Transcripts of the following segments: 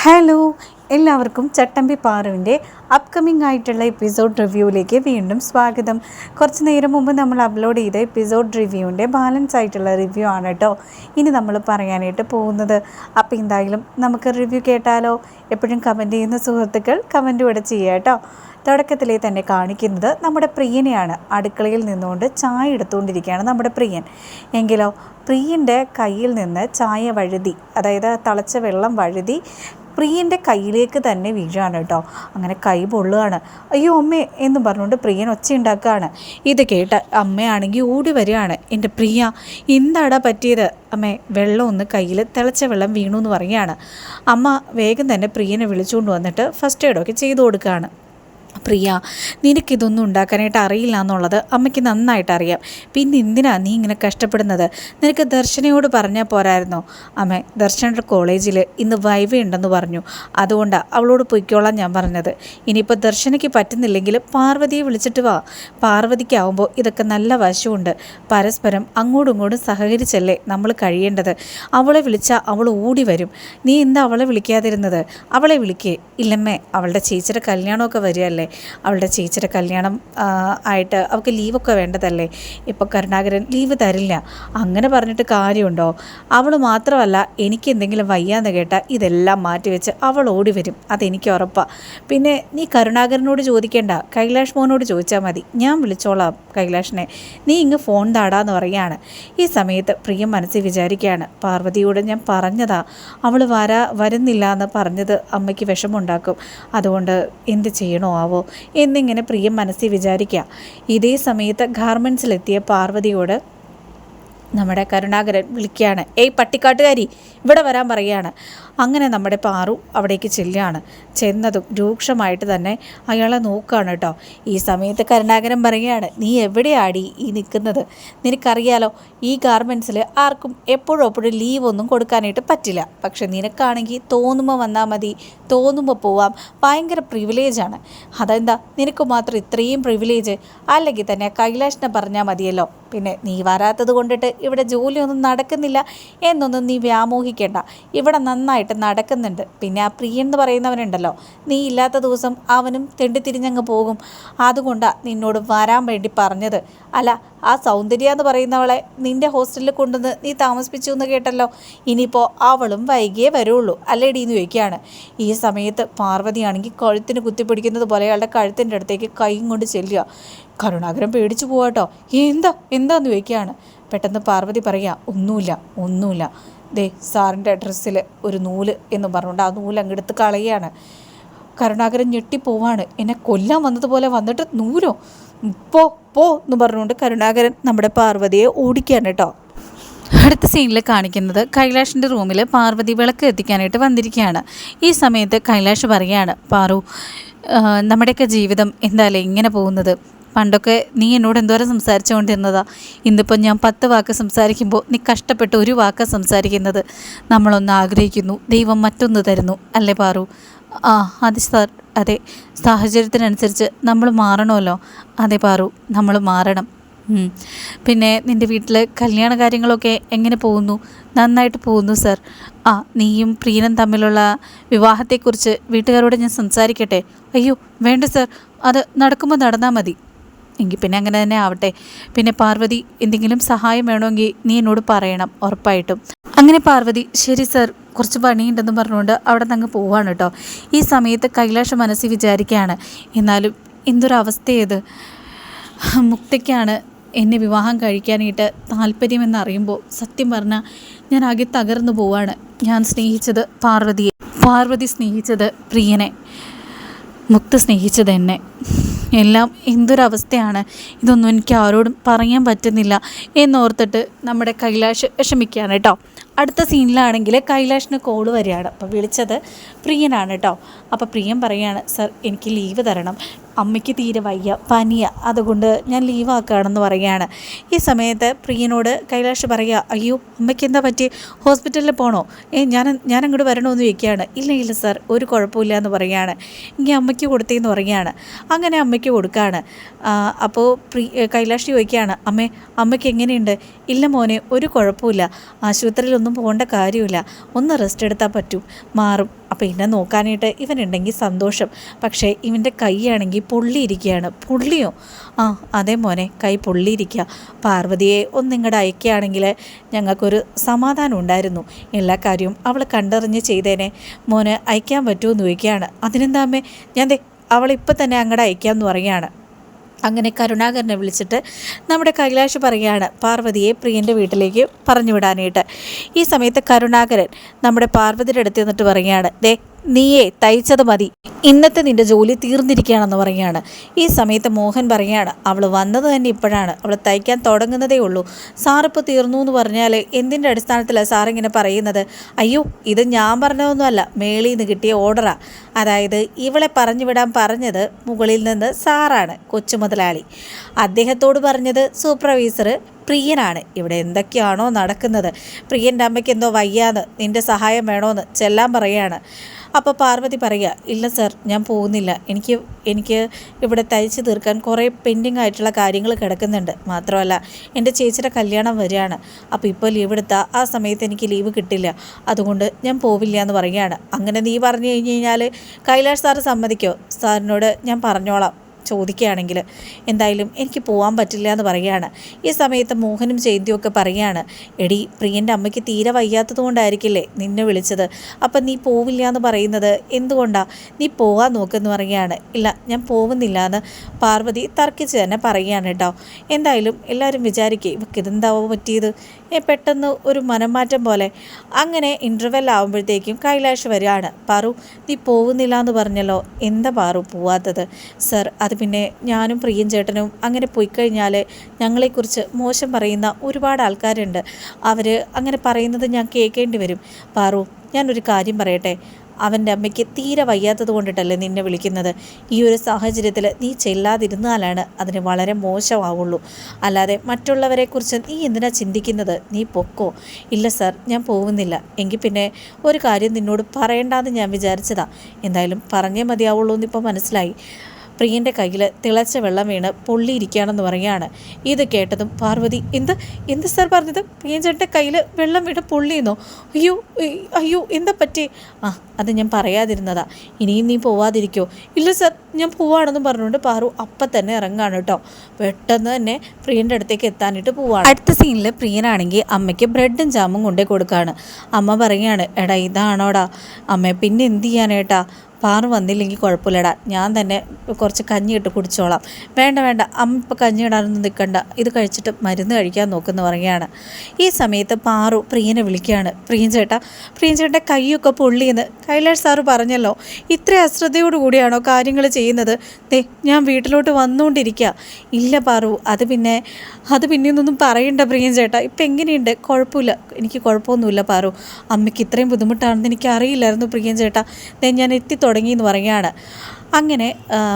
Hello എല്ലാവർക്കും ചട്ടമ്പി പാറുവിന്റെ upcoming ആയിട്ടുള്ള episode റിവ്യൂവിലേക്ക് വീണ്ടും സ്വാഗതം. കുറച്ച് നേരം മുമ്പ് നമ്മൾ അപ്ലോഡ് ചെയ്ത എപ്പിസോഡ് റിവ്യൂവിന്റെ ബാലൻസ് ആയിട്ടുള്ള റിവ്യൂ ആണ് കേട്ടോ ഇനി നമ്മൾ പറയാനായിട്ട് പോകുന്നത്. അപ്പോൾ എന്തായാലും നമുക്ക് റിവ്യൂ കേട്ടാലോ? എപ്പോഴും കമന്റ് ചെയ്യുന്ന സുഹൃത്തുക്കൾ കമന്റ് ഇവിടെ ചെയ്യുക കേട്ടോ തുടക്കത്തിലേ തന്നെ കാണിക്കുന്നത് നമ്മുടെ പ്രിയനെയാണ്. അടുക്കളയിൽ നിന്നുകൊണ്ട് ചായ എടുത്തുകൊണ്ടിരിക്കുകയാണ് നമ്മുടെ പ്രിയൻ. എങ്കിലോ പ്രിയന്റെ കയ്യിൽ നിന്ന് ചായ വഴുതി അതായത് തിളച്ച വെള്ളം വഴുതി പ്രിയന്റെ കയ്യിലേക്ക് തന്നെ വീഴാണ് കേട്ടോ. അങ്ങനെ കൈ പൊള്ളുകയാണ്. അയ്യോ അമ്മേ എന്ന് പറഞ്ഞുകൊണ്ട് പ്രിയൻ ഒച്ച ഉണ്ടാക്കുകയാണ് ഇത് കേട്ട അമ്മയാണെങ്കിൽ ഓടി വരികയാണ്. എന്റെ പ്രിയ എന്താടാ പറ്റിയത്? അമ്മേ വെള്ളം ഒന്ന് കയ്യിൽ തിളച്ച വെള്ളം വീണു എന്ന് പറയുകയാണ്. അമ്മ വേഗം തന്നെ പ്രിയനെ വിളിച്ചുകൊണ്ട് വന്നിട്ട് ഫസ്റ്റ് എയ്ഡൊക്കെ ചെയ്തു കൊടുക്കുകയാണ്. പ്രിയ നിനക്കിതൊന്നും ഉണ്ടാക്കാനായിട്ട് അറിയില്ല എന്നുള്ളത് അമ്മയ്ക്ക് നന്നായിട്ട് അറിയാം. പിന്നെ എന്തിനാ നീ ഇങ്ങനെ കഷ്ടപ്പെടുന്നത്? നിനക്ക് ദർശനയോട് പറഞ്ഞാൽ പോരായിരുന്നോ? അമ്മ ദർശനയുടെ കോളേജിൽ ഇന്ന് വൈവ ഉണ്ടെന്ന് പറഞ്ഞു. അതുകൊണ്ടാണ് അവളോട് പൊയ്ക്കോളാം ഞാൻ പറഞ്ഞത്. ഇനിയിപ്പോൾ ദർശനയ്ക്ക് പറ്റുന്നില്ലെങ്കിൽ പാർവതിയെ വിളിച്ചിട്ട് വാ. പാർവതിക്കാവുമ്പോൾ ഇതൊക്കെ നല്ല വശമുണ്ട്. പരസ്പരം അങ്ങോട്ടും ഇങ്ങോട്ടും സഹകരിച്ചല്ലേ നമ്മൾ കഴിയേണ്ടത്. അവളെ വിളിച്ചാൽ അവൾ ഓടി വരും. നീ എന്താ അവളെ വിളിക്കാതിരുന്നത്? അവളെ വിളിക്കേ. ഇല്ലമ്മേ അവളുടെ ചേച്ചിയുടെ കല്യാണമൊക്കെ വരികയല്ലേ. അവളുടെ ചേച്ചിയുടെ കല്യാണം ആയിട്ട് അവൾക്ക് ലീവൊക്കെ വേണ്ടതല്ലേ? ഇപ്പോൾ കരുണാകരൻ ലീവ് തരില്ല. അങ്ങനെ പറഞ്ഞിട്ട് കാര്യമുണ്ടോ? അവൾ മാത്രമല്ല എനിക്ക് എന്തെങ്കിലും വയ്യാന്ന് കേട്ടാൽ ഇതെല്ലാം മാറ്റിവെച്ച് അവൾ ഓടി വരും. അതെനിക്ക് ഉറപ്പാണ് പിന്നെ നീ കരുണാകരനോട് ചോദിക്കേണ്ട. കൈലാഷ് മോനോട് ചോദിച്ചാൽ മതി. ഞാൻ വിളിച്ചോളാം കൈലാഷിനെ. നീ ഇങ്ങ് ഫോൺ താടാന്ന് പറയാണ്. ഈ സമയത്ത് പ്രിയം മനസ്സിൽ വിചാരിക്കുകയാണ്. പാർവതിയോട് ഞാൻ പറഞ്ഞതാ. അവൾ വരാ വരുന്നില്ല എന്ന് പറഞ്ഞത് അമ്മയ്ക്ക് വിഷമമുണ്ടാക്കും. അതുകൊണ്ട് എന്ത് ചെയ്യണോ എന്നിങ്ങനെ പ്രിയം മനസ്സിൽ വിചാരിക്കുക ഇതേ സമയത്ത് ഗാർമെൻസിലെത്തിയ പാർവതിയോട് നമ്മുടെ കരുണാകരൻ വിളിക്കുകയാണ് ഏയ് പട്ടിക്കാട്ടുകാരി ഇവിടെ വരാൻ പറയുകയാണ് അങ്ങനെ നമ്മുടെ പാറു അവിടേക്ക് ചെല്ലുകയാണ്. ചെന്നതും രൂക്ഷമായിട്ട് തന്നെ അയാളെ നോക്കുകയാണ് കേട്ടോ. ഈ സമയത്ത് കരുണാകരൻ പറയുകയാണ് നീ എവിടെയാടി ഈ നിൽക്കുന്നത്? നിനക്കറിയാലോ ഈ ഗാർമെൻസിൽ ആർക്കും എപ്പോഴും എപ്പോഴും ലീവ് ഒന്നും കൊടുക്കാനായിട്ട് പറ്റില്ല. പക്ഷെ നിനക്കാണെങ്കിൽ തോന്നുമ്പോൾ വന്നാൽ മതി തോന്നുമ്പോൾ പോവാം. ഭയങ്കര പ്രിവിലേജാണ് അതെന്താ? നിനക്ക് മാത്രം ഇത്രയും പ്രിവിലേജ് അല്ലെങ്കിൽ തന്നെ കൈലാഷിനെ പറഞ്ഞാൽ മതിയല്ലോ. പിന്നെ നീ വരാത്തത് കൊണ്ടിട്ട് ഇവിടെ ജോലിയൊന്നും നടക്കുന്നില്ല എന്നൊന്നും നീ വ്യാമോഹിക്കേണ്ട. ഇവിടെ നന്നായിട്ട് നടക്കുന്നുണ്ട്. പിന്നെ ആ പ്രിയൻ എന്ന് പറയുന്നവനുണ്ടല്ലോ. നീ ഇല്ലാത്ത ദിവസം അവനും തെണ്ടിത്തിരിഞ്ഞങ്ങ് പോകും. അതുകൊണ്ടാണ് നിന്നോട് വരാൻ വേണ്ടി പറഞ്ഞത്. അല്ല ആ സൗന്ദര്യ എന്ന് പറയുന്നവളെ നിന്റെ ഹോസ്റ്റലിൽ കൊണ്ടുവന്ന് നീ താമസിപ്പിച്ചു എന്ന് കേട്ടല്ലോ. ഇനിയിപ്പോൾ അവളും വൈകിയേ വരുള്ളൂ. അല്ലേടി എന്ന് ചോദിക്കുകയാണ്. ഈ സമയത്ത് പാർവതിയാണെങ്കിൽ കഴുത്തിന് കുത്തിപ്പിടിക്കുന്നത് പോലെ അയാളുടെ കഴുത്തിന്റെ അടുത്തേക്ക് കൈയും കൊണ്ട് ചെല്ലുക. കരുണാകരം പേടിച്ചു പോവാട്ടോ. എന്താ? എന്താന്ന് ചോദിക്കുകയാണ്. പെട്ടെന്ന് പാർവതി പറയുക ഒന്നുമില്ല ഒന്നുമില്ല. ദേ സാറിന്റെ അഡ്രസ്സിൽ ഒരു നൂൽ എന്ന് പറഞ്ഞുകൊണ്ട് ആ നൂൽ അങ്ങെടുത്ത് കളയാണ്. കരുണാകരൻ ഞെട്ടിപ്പോവാണ് എന്നെ കൊല്ലാൻ വന്നതുപോലെ വന്നിട്ട് നൂലോ? പോ പോ എന്ന് പറഞ്ഞുകൊണ്ട് കരുണാകരൻ നമ്മുടെ പാർവതിയെ ഓടിക്കുകയാണ് കേട്ടോ. അടുത്ത സീനിൽ കാണിക്കുന്നത് കൈലാഷിന്റെ റൂമിൽ പാർവതി വിളക്ക് എത്തിക്കാനായിട്ട് വന്നിരിക്കുകയാണ്. ഈ സമയത്ത് കൈലാഷ് പറയുകയാണ് പാറു നമ്മുടെയൊക്കെ ജീവിതം എന്തായാലും ഇങ്ങനെ പോകുന്നത്? പണ്ടൊക്കെ നീ എന്നോട് എന്തോരം സംസാരിച്ചുകൊണ്ടിരുന്നതാ? ഇന്നിപ്പോൾ ഞാൻ പത്ത് വാക്ക് സംസാരിക്കുമ്പോൾ നീ കഷ്ടപ്പെട്ട് ഒരു വാക്ക് സംസാരിക്കുന്നത്. നമ്മളൊന്ന് ആഗ്രഹിക്കുന്നു ദൈവം മറ്റൊന്ന് തരുന്നു അല്ലേ പാറു? ആ അത് സാർ അതെ. സാഹചര്യത്തിനനുസരിച്ച് നമ്മൾ മാറണമല്ലോ. അതെ പാറു നമ്മൾ മാറണം. പിന്നെ നിന്റെ വീട്ടിൽ കല്യാണ കാര്യങ്ങളൊക്കെ എങ്ങനെ പോകുന്നു? നന്നായിട്ട് പോകുന്നു സർ. ആ നീയും പ്രീനും തമ്മിലുള്ള വിവാഹത്തെക്കുറിച്ച് വീട്ടുകാരോട് ഞാൻ സംസാരിക്കട്ടെ? അയ്യോ വേണ്ട സർ. അത് നടക്കുമ്പോൾ നടന്നാൽ മതി. എങ്കിൽ പിന്നെ അങ്ങനെ തന്നെ ആവട്ടെ. പിന്നെ പാർവതി എന്തെങ്കിലും സഹായം വേണമെങ്കിൽ നീ എന്നോട് പറയണം ഉറപ്പായിട്ടും. അങ്ങനെ പാർവതി ശരി സർ കുറച്ച് പണിയുണ്ടെന്ന് പറഞ്ഞുകൊണ്ട് അവിടെ നിന്ന് അങ്ങ് പോവാണ് കേട്ടോ ഈ സമയത്ത് കൈലാഷ മനസ്സിൽ വിചാരിക്കുകയാണ് എന്നാലും എന്തൊരവസ്ഥയത്? മുക്തയ്ക്കാണ് എന്നെ വിവാഹം കഴിക്കാനായിട്ട് താല്പര്യമെന്നറിയുമ്പോൾ സത്യം പറഞ്ഞാൽ ഞാൻ ആകെ തകർന്നു പോവാണ്. ഞാൻ സ്നേഹിച്ചത് പാർവതിയെ പാർവതി സ്നേഹിച്ചത് പ്രിയനെ മുക്ത സ്നേഹിച്ചത് എന്നെ. എല്ലാം എന്തൊരവസ്ഥയാണ്? ഇതൊന്നും എനിക്ക് ആരോടും പറയാൻ പറ്റുന്നില്ല എന്നോർത്തിട്ട് നമ്മുടെ കൈലാഷ് വിഷമിക്കുകയാണ് കേട്ടോ. അടുത്ത സീനിലാണെങ്കിൽ കൈലാഷിന് കോൾ വരികയാണ്. അപ്പോൾ വിളിച്ചത് പ്രിയനാണ് കേട്ടോ അപ്പോൾ പ്രിയം പറയുകയാണ് സർ എനിക്ക് ലീവ് തരണം. അമ്മയ്ക്ക് തീരെ വയ്യ പനിയ. അതുകൊണ്ട് ഞാൻ ലീവ് ആക്കുകയാണെന്ന് പറയുകയാണ് ഈ സമയത്ത് പ്രിയനോട് കൈലാഷ് പറയുക അയ്യോ അമ്മയ്ക്ക് എന്താ പറ്റി? ഹോസ്പിറ്റലിൽ പോകണോ ഏ ഞാൻ ഞാൻ അങ്ങോട്ട് വരണമെന്ന് ചോദിക്കുകയാണ്. ഇല്ല ഇല്ല സാർ ഒരു കുഴപ്പമില്ല എന്ന് പറയുകയാണ് ഇങ്ങനെ അമ്മയ്ക്ക് കൊടുത്തേന്ന് പറയുകയാണ്. അങ്ങനെ അമ്മയ്ക്ക് കൊടുക്കുകയാണ് അപ്പോൾ പ്രി കൈലാഷ് ചോദിക്കുകയാണ് അമ്മേ അമ്മയ്ക്ക് എങ്ങനെയുണ്ട്? ഇല്ല മോനെ ഒരു കുഴപ്പമില്ല. ആശുപത്രിയിലൊന്നും പോകേണ്ട കാര്യമില്ല. ഒന്ന് റെസ്റ്റ് എടുത്താൽ പറ്റും. മാറും. അപ്പോൾ എന്നെ നോക്കാനായിട്ട് ഇവനുണ്ടെങ്കിൽ സന്തോഷം. പക്ഷേ ഇവന്റെ കൈയാണെങ്കിൽ പൊള്ളിയിരിക്കുകയാണ് പൊള്ളിയോ? ആ അതേ മോനെ. കൈ പൊള്ളിയിരിക്കുക പാർവതിയെ ഒന്ന് നിങ്ങളുടെ അയക്കുകയാണെങ്കിൽ ഞങ്ങൾക്കൊരു സമാധാനം ഉണ്ടായിരുന്നു. എല്ലാ കാര്യവും അവൾ കണ്ടറിഞ്ഞ് ചെയ്തേനെ. മോന് അയക്കാൻ പറ്റുമോ എന്ന് ചോദിക്കുകയാണ്. അതിനെന്താ അമ്മേ? ഞാൻ ദേ അവളിപ്പോൾ തന്നെ അങ്ങോട്ട് അയക്കാമെന്ന് പറയുകയാണ്. അങ്ങനെ കരുണാകരനെ വിളിച്ചിട്ട് നമ്മുടെ കൈലാഷ് പറയുകയാണ് പാർവതിയെ പ്രിയന്റെ വീട്ടിലേക്ക് പറഞ്ഞു വിടാനായിട്ട് ഈ സമയത്ത് കരുണാകരൻ നമ്മുടെ പാർവതിയുടെ അടുത്ത് നിന്നിട്ട് പറയുകയാണ് ദേ നീയേ തയ്ച്ചത് മതി. ഇന്നത്തെ നിന്റെ ജോലി തീർന്നിരിക്കുകയാണെന്ന് പറയുകയാണ്. ഈ സമയത്ത് മോഹൻ പറയുകയാണ് അവൾ വന്നത് തന്നെ ഇപ്പോഴാണ്. അവൾ തയ്ക്കാൻ തുടങ്ങുന്നതേ ഉള്ളൂ. സാറിപ്പോൾ തീർന്നു എന്ന് പറഞ്ഞാൽ എന്തിന്റെ അടിസ്ഥാനത്തിലാണ് സാർ ഇങ്ങനെ പറയുന്നത്? അയ്യോ ഇത് ഞാൻ പറഞ്ഞതൊന്നുമല്ല. മേളിൽ നിന്ന് കിട്ടിയ ഓർഡറാണ് അതായത് ഇവളെ പറഞ്ഞു വിടാൻ പറഞ്ഞത് മുകളിൽ നിന്ന് സാറാണ് കൊച്ചു മുതലാളി. അദ്ദേഹത്തോട് പറഞ്ഞത് സൂപ്പർവൈസർ പ്രിയനാണ്. ഇവിടെ എന്തൊക്കെയാണോ നടക്കുന്നത്? പ്രിയന്റെ അമ്മയ്ക്ക് എന്തോ വയ്യാന്ന് നിന്റെ സഹായം വേണോന്ന് ചെല്ലാൻ പറയാണ് അപ്പോൾ പാർവതി പറയുക ഇല്ല സർ ഞാൻ പോകുന്നില്ല. എനിക്ക് എനിക്ക് ഇവിടെ തയ്ച്ച് തീർക്കാൻ കുറേ പെൻഡിങ് ആയിട്ടുള്ള കാര്യങ്ങൾ കിടക്കുന്നുണ്ട്. മാത്രമല്ല എന്റെ ചേച്ചിയുടെ കല്യാണം വരികയാണ്. അപ്പോൾ ഇപ്പോൾ ലീവ് എടുത്താൽ ആ സമയത്ത് എനിക്ക് ലീവ് കിട്ടില്ല. അതുകൊണ്ട് ഞാൻ പോവില്ല എന്ന് പറയുകയാണ്. അങ്ങനെ നീ പറഞ്ഞു കഴിഞ്ഞ് കഴിഞ്ഞാൽ കൈലാഷ് സാറ് സമ്മതിക്കോ? സാറിനോട് ഞാൻ പറഞ്ഞോളാം. ചോദിക്കുകയാണെങ്കിൽ എന്തായാലും എനിക്ക് പോകാൻ പറ്റില്ല എന്ന് പറയുകയാണ്. ഈ സമയത്ത് മോഹനും ചെയ്തിയും ഒക്കെ പറയുകയാണ് എടി പ്രിയന്റെ അമ്മയ്ക്ക് തീരെ വയ്യാത്തത് കൊണ്ടായിരിക്കില്ലേ നിന്നെ വിളിച്ചത്? അപ്പം നീ പോവില്ല എന്ന് പറയുന്നത് എന്തുകൊണ്ടാണ് നീ പോകാൻ നോക്കുമെന്ന് പറയുകയാണ്. ഇല്ല ഞാൻ പോകുന്നില്ല എന്ന് പാർവതി തർക്കിച്ച് തന്നെ പറയുകയാണ് കേട്ടോ. എന്തായാലും എല്ലാവരും വിചാരിക്കുക ഇവക്ക് ഇതെന്താവോ പറ്റിയത്? പെട്ടെന്ന് ഒരു മനംമാറ്റം പോലെ. അങ്ങനെ ഇന്റർവെൽ ആകുമ്പോഴത്തേക്കും കൈലാഷ് വരികയാണ്. പാറു നീ പോകുന്നില്ല എന്ന് പറഞ്ഞല്ലോ. എന്താ പാറു പോവാത്തത്? സർ അത് പിന്നെ ഞാനും പ്രിയൻ ചേട്ടനും അങ്ങനെ പോയി കഴിഞ്ഞാൽ ഞങ്ങളെക്കുറിച്ച് മോശം പറയുന്ന ഒരുപാട് ആൾക്കാരുണ്ട്. അവർ അങ്ങനെ പറയുന്നത് ഞാൻ കേൾക്കേണ്ടി വരും. പാറു ഞാനൊരു കാര്യം പറയട്ടെ. അവന്റെ അമ്മയ്ക്ക് തീരെ വയ്യാത്തത് കൊണ്ടിട്ടല്ലേ നിന്നെ വിളിക്കുന്നത്. ഈ ഒരു സാഹചര്യത്തിൽ നീ ചെല്ലാതിരുന്നാലാണ് അതിന് വളരെ മോശമാവുള്ളൂ. അല്ലാതെ മറ്റുള്ളവരെക്കുറിച്ച് നീ എന്തിനാ ചിന്തിക്കുന്നത്? നീ പൊക്കോ. ഇല്ല സാർ ഞാൻ പോകുന്നില്ല. എങ്കിൽ പിന്നെ ഒരു കാര്യം നിന്നോട് പറയണ്ടെന്ന് ഞാൻ വിചാരിച്ചതാ. എന്തായാലും പറഞ്ഞേ മതിയാവുള്ളൂ എന്നിപ്പോൾ മനസ്സിലായി. പ്രിയന്റെ കയ്യിൽ തിളച്ച വെള്ളം വീണ് പൊള്ളിയിരിക്കുകയാണെന്ന് പറയുകയാണ്. ഇത് കേട്ടതും പാർവതി എന്ത്? എന്ത് സാർ പറഞ്ഞത്? പ്രിയഞ്ചേട്ടന്റെ കയ്യിൽ വെള്ളം വീണ് പൊള്ളിയെന്നോ? അയ്യോ അയ്യോ എന്താ പറ്റി? ആ അത് ഞാൻ പറയാതിരുന്നതാ. ഇനിയും നീ പോവാതിരിക്കോ. ഇല്ല സാർ ഞാൻ പോവാണെന്നും പറഞ്ഞുകൊണ്ട് പാറു അപ്പം തന്നെ ഇറങ്ങാണ് കേട്ടോ. പെട്ടെന്ന് തന്നെ പ്രിയന്റെ അടുത്തേക്ക് എത്താനായിട്ട് പോവാണ്. അടുത്ത സീനിൽ പ്രിയനാണെങ്കിൽ അമ്മയ്ക്ക് ബ്രെഡും ജാമും കൊണ്ടേ കൊടുക്കുകയാണ് അമ്മ പറയുകയാണ് എടാ ഇതാണോടാ? അമ്മ പിന്നെ എന്ത് ചെയ്യാനേട്ടാ പാറു വന്നില്ലെങ്കിൽ കുഴപ്പമില്ലടാ. ഞാൻ തന്നെ കുറച്ച് കഞ്ഞി ഇട്ട് കുടിച്ചോളാം. വേണ്ട വേണ്ട. അമ്മ ഇപ്പോൾ കഞ്ഞി ഇടാനൊന്നും നിൽക്കണ്ട. ഇത് കഴിച്ചിട്ട് മരുന്ന് കഴിക്കാൻ നോക്കുന്നു പറയുകയാണ്. ഈ സമയത്ത് പാറു പ്രിയനെ വിളിക്കുകയാണ്. പ്രിയൻ ചേട്ടാ പ്രിയൻ ചേട്ടന്റെ കൈയൊക്കെ പൊള്ളിയെന്ന് കൈലാഷ് സാറ് പറഞ്ഞല്ലോ. ഇത്ര അശ്രദ്ധയോടുകൂടിയാണോ കാര്യങ്ങൾ ചെയ്യുന്നത്? ദേ ഞാൻ വീട്ടിലോട്ട് വന്നുകൊണ്ടിരിക്കുക ഇല്ല പാറു അത് പിന്നെ അത് പിന്നെ ഒന്നും പറയണ്ട പ്രിയൻ ചേട്ടാ ഇപ്പം എങ്ങനെയുണ്ട്? കുഴപ്പമില്ല. എനിക്ക് കുഴപ്പമൊന്നുമില്ല പാറു. അമ്മയ്ക്ക് ഇത്രയും ബുദ്ധിമുട്ടാണെന്ന് എനിക്ക് അറിയില്ലായിരുന്നു പ്രിയൻ ചേട്ടാ ഞാൻ എത്തി തുടങ്ങി എന്ന് പറയുകയാണ്. അങ്ങനെ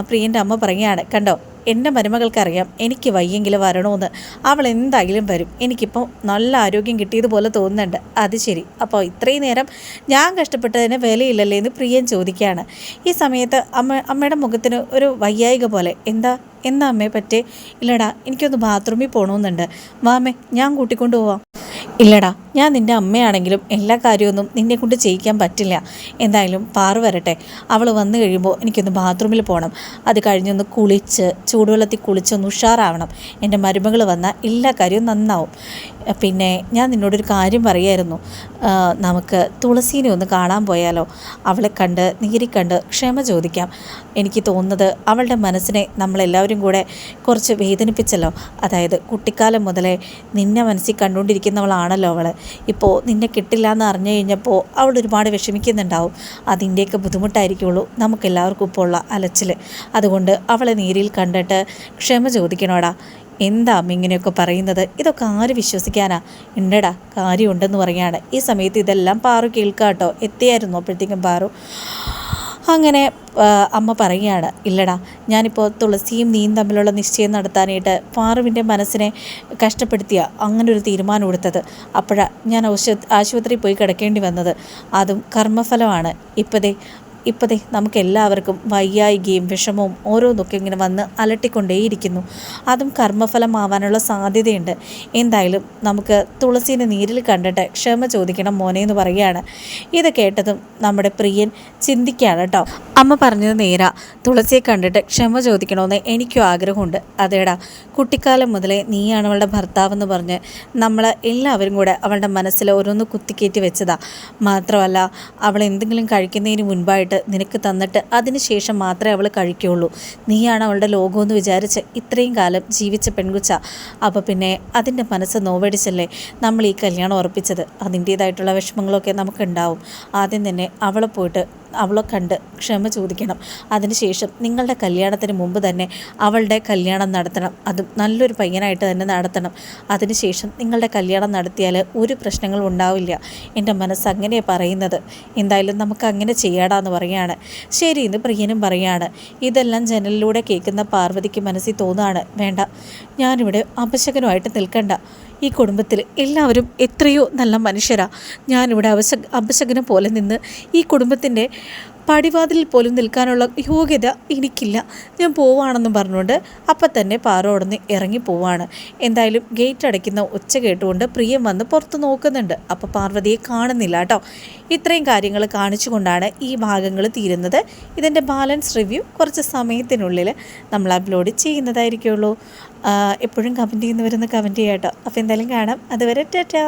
പ്രിയന്റെ അമ്മ പറയുകയാണ് കണ്ടോ എന്റെ മരുമകൾക്കറിയാം എനിക്ക് വയ്യെങ്കിൽ വരണമെന്ന്. അവൾ എന്തായാലും വരും. എനിക്കിപ്പോൾ നല്ല ആരോഗ്യം കിട്ടിയതുപോലെ തോന്നുന്നുണ്ട്. അത് ശരി. അപ്പോൾ ഇത്രയും നേരം ഞാൻ കഷ്ടപ്പെട്ടതിന് വിലയില്ലല്ലേ എന്ന് പ്രിയൻ ചോദിക്കുകയാണ്. ഈ സമയത്ത് അമ്മ അമ്മയുടെ മുഖത്തിന് ഒരു വയ്യായിക പോലെ എന്താ എന്നാ അമ്മയെ പറ്റേ ഇല്ലടാ എനിക്കൊന്ന് ബാത്റൂമിൽ പോകണമെന്നുണ്ട് വാമേ ഞാൻ കൂട്ടിക്കൊണ്ടു പോവാം. ഇല്ലടാ ഞാൻ നിന്റെ അമ്മയാണെങ്കിലും എല്ലാ കാര്യമൊന്നും നിന്നെ കൊണ്ട് ചെയ്യിക്കാൻ പറ്റില്ല. എന്തായാലും പാറു വരട്ടെ. അവൾ വന്നു കഴിയുമ്പോൾ എനിക്കൊന്ന് ബാത്റൂമിൽ പോകണം അത് കഴിഞ്ഞൊന്ന് കുളിച്ച് ചൂടുവെള്ളത്തിൽ കുളിച്ചൊന്ന് ഉഷാറാവണം. എന്റെ മരുമകൾ വന്നാൽ എല്ലാ കാര്യവും നന്നാവും. പിന്നെ ഞാൻ നിന്നോടൊരു കാര്യം പറയായിരുന്നു. നമുക്ക് തുളസീനെ ഒന്ന് കാണാൻ പോയാലോ? അവളെ കണ്ട് നീരിക്കണ്ട് ക്ഷമ ചോദിക്കാം. എനിക്ക് തോന്നുന്നത് അവളുടെ മനസ്സിനെ നമ്മളെല്ലാവരും കൂടെ കുറച്ച് വേദനിപ്പിച്ചല്ലോ. അതായത് കുട്ടിക്കാലം മുതലേ നിന്നെ മനസ്സിൽ കണ്ടുകൊണ്ടിരിക്കുന്നവളാണല്ലോ അവൾ ഇപ്പോൾ നിന്നെ കിട്ടില്ല എന്ന് അറിഞ്ഞു കഴിഞ്ഞപ്പോൾ അവൾ ഒരുപാട് വിഷമിക്കുന്നുണ്ടാവും. അതിന്റെയൊക്കെ ബുദ്ധിമുട്ടായിരിക്കുള്ളൂ നമുക്കെല്ലാവർക്കും ഇപ്പോൾ ഉള്ള അലച്ചിൽ അതുകൊണ്ട് അവളെ നേരിൽ കണ്ടിട്ട് ക്ഷമ ചോദിക്കണോടാ. എന്താ ഇങ്ങനെയൊക്കെ പറയുന്നത്? ഇതൊക്കെ ആര് വിശ്വസിക്കാനാ? ഉണ്ടടാ കാര്യമുണ്ടെന്ന് പറയാണ്. ഈ സമയത്ത് ഇതെല്ലാം പാറു കേൾക്കാട്ടോ. എത്തിയായിരുന്നു? അപ്പോഴത്തേക്കും പാറു അങ്ങനെ അമ്മ പറയുകയാണ് ഇല്ലടാ ഞാനിപ്പോൾ തുളസിയും നീയും തമ്മിലുള്ള നിശ്ചയം നടത്താനായിട്ട് പാറുവിന്റെ മനസ്സിനെ കഷ്ടപ്പെടുത്തിയ അങ്ങനെ ഒരു തീരുമാനം എടുത്തത്. അപ്പോഴാണ് ഞാൻ ആശുപത്രിയിൽ പോയി കിടക്കേണ്ടി വന്നത്. അതും കർമ്മഫലമാണ്. ഇപ്പോഴേ ഇപ്പോൾ ദേ നമുക്ക് എല്ലാവർക്കും വയ്യായികയും വിഷമവും ഓരോന്നൊക്കെ ഇങ്ങനെ വന്ന് അലട്ടിക്കൊണ്ടേയിരിക്കുന്നു. അതും കർമ്മഫലമാവാനുള്ള സാധ്യതയുണ്ട്. എന്തായാലും നമുക്ക് തുളസീനെ നീരിൽ കണ്ടിട്ട് ക്ഷമ ചോദിക്കണം മോനെ എന്ന് പറയുകയാണ്. ഇത് കേട്ടതും നമ്മുടെ പ്രിയൻ ചിന്തിക്കുകയാണ് കേട്ടോ. അമ്മ പറഞ്ഞത് നേരാ. തുളസിയെ കണ്ടിട്ട് ക്ഷമ ചോദിക്കണമെന്ന് എനിക്കും ആഗ്രഹമുണ്ട്. അതേടാ കുട്ടിക്കാലം മുതലേ നീയാണ് അവളുടെ ഭർത്താവെന്ന് പറഞ്ഞ് നമ്മൾ എല്ലാവരും കൂടെ അവളുടെ മനസ്സിൽ ഓരോന്ന് കുത്തിക്കയറ്റി വെച്ചതാ. മാത്രമല്ല അവൾ എന്തെങ്കിലും കഴിക്കുന്നതിന് മുൻപായിട്ട് നിനക്ക് തന്നിട്ട് അതിന് ശേഷം മാത്രമേ അവൾ കഴിക്കുകയുള്ളൂ നീയാണ് അവളുടെ ലോകമെന്ന് വിചാരിച്ച് ഇത്രയും കാലം ജീവിച്ച പെൺകുച്ച. അപ്പോൾ പിന്നെ അതിന്റെ മനസ്സ് നോവടിച്ചല്ലേ നമ്മൾ ഈ കല്യാണം ഉറപ്പിച്ചത്? അതിന്റേതായിട്ടുള്ള വിഷമങ്ങളൊക്കെ നമുക്കുണ്ടാവും. ആദ്യം തന്നെ അവളെ പോയിട്ട് അവളെ കണ്ട് ക്ഷമ ചോദിക്കണം. അതിനുശേഷം നിങ്ങളുടെ കല്യാണത്തിന് മുമ്പ് തന്നെ അവളുടെ കല്യാണം നടത്തണം. അതും നല്ലൊരു പയ്യനായിട്ട് തന്നെ നടത്തണം. അതിനുശേഷം നിങ്ങളുടെ കല്യാണം നടത്തിയാൽ ഒരു പ്രശ്നങ്ങളും ഉണ്ടാവില്ല. എന്റെ മനസ്സ് അങ്ങനെയാണ് പറയുന്നത്. എന്തായാലും നമുക്ക് അങ്ങനെ ചെയ്യാടാന്ന് പറയാണ്. ശരി എന്ന് പ്രിയനും പറയാണ്. ഇതെല്ലാം ജനലിലൂടെ കേൾക്കുന്ന പാർവതിക്ക് മനസ്സിൽ തോന്നുകയാണ് വേണ്ട ഞാനിവിടെ അപശകനുമായിട്ട് നിൽക്കണ്ട. ഈ കുടുംബത്തിൽ എല്ലാവരും എത്രയോ നല്ല മനുഷ്യരാണ് ഞാനിവിടെ അവശ അപശകനം പോലെ നിന്ന് ഈ കുടുംബത്തിന്റെ പടിവാതിലിൽ പോലും നിൽക്കാനുള്ള യോഗ്യത എനിക്കില്ല. ഞാൻ പോവാണെന്നും പറഞ്ഞുകൊണ്ട് അപ്പം തന്നെ പാറോടന്ന് ഇറങ്ങി പോവാണ്. എന്തായാലും ഗേറ്റ് അടയ്ക്കുന്ന ഒച്ച കേട്ടുകൊണ്ട് പ്രിയം വന്ന് പുറത്ത് നോക്കുന്നുണ്ട്. അപ്പോൾ പാർവതിയെ കാണുന്നില്ല കേട്ടോ. ഇത്രയും കാര്യങ്ങൾ കാണിച്ചുകൊണ്ടാണ് ഈ ഭാഗങ്ങൾ തീരുന്നത്. ഇതിന്റെ ബാലൻസ് റിവ്യൂ കുറച്ച് സമയത്തിനുള്ളിൽ നമ്മൾ അപ്ലോഡ് ചെയ്യുന്നതായിരിക്കുള്ളൂ. എപ്പോഴും കമന്റ് ചെയ്യുന്നവരൊന്ന് കമന്റ് ചെയ്യാം കേട്ടോ അപ്പോൾ എന്തായാലും കാണാം. അതുവരെ ടാറ്റാ.